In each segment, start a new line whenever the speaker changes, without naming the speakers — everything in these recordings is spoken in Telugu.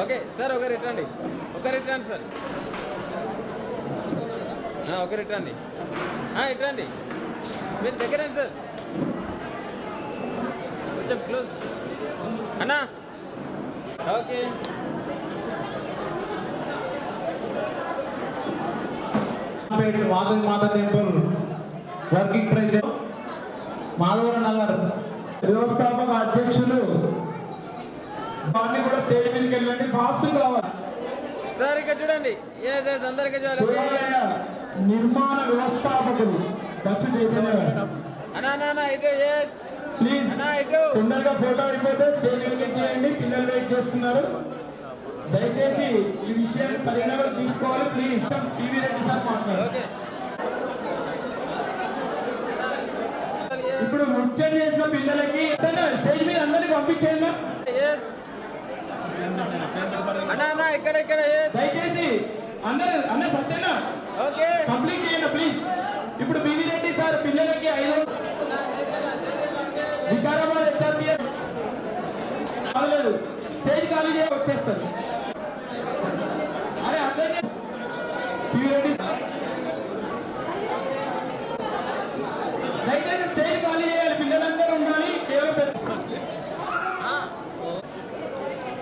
ఓకే సార్ ఒకరు ఇట్టండి ఒకరు ఇట్టండి సార్. ఆ, ఒకరు ఇట్టండి ఇట్టండి మీరు దగ్గరండి సార్. కొంచెం క్లోజ్. అన్నా. Okay.
Madhavi Mata temple. Working president Madhavara Nagar వ్యవస్థాపక అధ్యక్షులు స్టేజ్ మీదకి వెళ్ళండి ఫాస్ట్ కావాలి
సార్ ఇక్కడ చూడండి.
నిర్మాణ వ్యవస్థాపకులు. ఖర్చు తొందరగా ఫోటో అయిపోతే స్టేజ్ మీదకి చేయండి. పిల్లలు వెయిట్ చేస్తున్నారు. దయచేసి ఈ విషయాన్ని పరిగణలోకి తీసుకోవాలి. ప్లీజ్ టీవీ రెడ్డి సార్ మాట్లాడారు. ఇప్పుడు ముచ్చట చేసిన పిల్లలకి స్టేజ్ మీద అందరినీ పంపించేయండి
ఎస్ అన్నా అన్నా ఇక్కడ ఇక్కడ ఎస్
దయచేసి అందరు అన్న సత్యనా? కంప్లీట్ చేయండి ప్లీజ్ ఇప్పుడు బివి రెడ్డి సార్ పిల్లలకి ఐదు వికారాబాద్ హెచ్ఆర్పిఎస్. స్టేజ్ ఖాళీ చేయ వచ్చేస్తారు. అరే అందరినీ బివి రెడ్డి దయచేసి స్టేజ్ ఖాళీ చేయాలి. పిల్లలందరూ ఉండాలి. కేవలం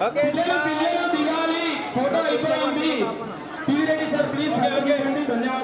ఓకే
పిల్లలు పిల్లలు. ఫోటో అయిపోయింది టీవీ సార్ ప్లీజ్ ధన్యవాదాలు.